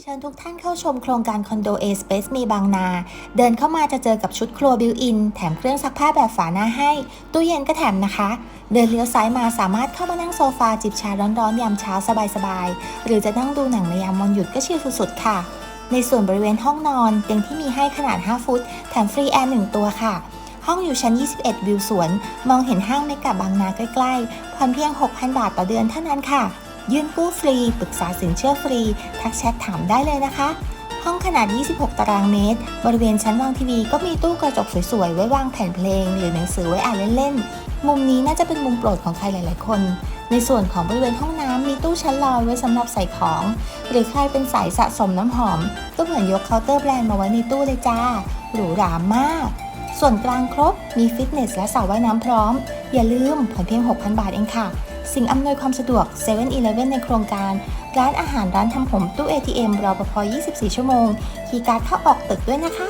เชิญทุกท่านเข้าชมโครงการคอนโด A Space มีบางนา เดินเข้ามาจะเจอกับชุดครัวบิวอิน แถมเครื่องซักผ้าแบบฝาหน้าให้ ตู้เย็นก็แถมนะคะ เดินเลี้ยวซ้ายมาสามารถเข้ามานั่งโซฟาจิบชาร้อนๆ ยามเช้าสบายๆ หรือจะนั่งดูหนังในยามวันหยุดก็ชิลสุดๆ ค่ะ ในส่วนบริเวณห้องนอนเตียงที่มีให้ขนาด 5 ฟุต แถมฟรีแอร์1ตัวค่ะ ห้องอยู่ชั้น 21 วิวสวน มองเห็นห้างไม่กับบางนาใกล้ๆผ่อนเพียง 6,000 บาทต่อเดือนเท่านั้นค่ะ ยื่นกู้ฟรี ปรึกษาสินเชื่อฟรี ทักแชทถามได้เลยนะคะ ห้องขนาด 26 ตารางเมตร บริเวณชั้นวางทีวีก็มีตู้กระจกสวยๆ ไว้วางแผ่นเพลง หรือหนังสือไว้อ่านเล่นๆ มุมนี้น่าจะเป็นมุมโปรดของใครหลายๆ คน ในส่วนของบริเวณห้องน้ำมีตู้ชั้นลอยไว้สำหรับใส่ของ หรือใครเป็นสายสะสมน้ำหอม ก็เหมือนยกเคาน์เตอร์แบรนด์มาไว้ในตู้เลยจ้าหรูหรามาก ส่วนกลางครบ มีฟิตเนสและสระว่ายน้ำพร้อม อย่าลืมผ่อนเพียง 6,000 บาทเองค่ะ สิ่งอำนวยความสะดวก7 e เ e ่ e อในโครงการ ร้านอาหารร้านทำผมตู้ ATM รอปภ 24 ชั่วโมง คีย์การ์ดเข้าออกตึกด้วยนะคะ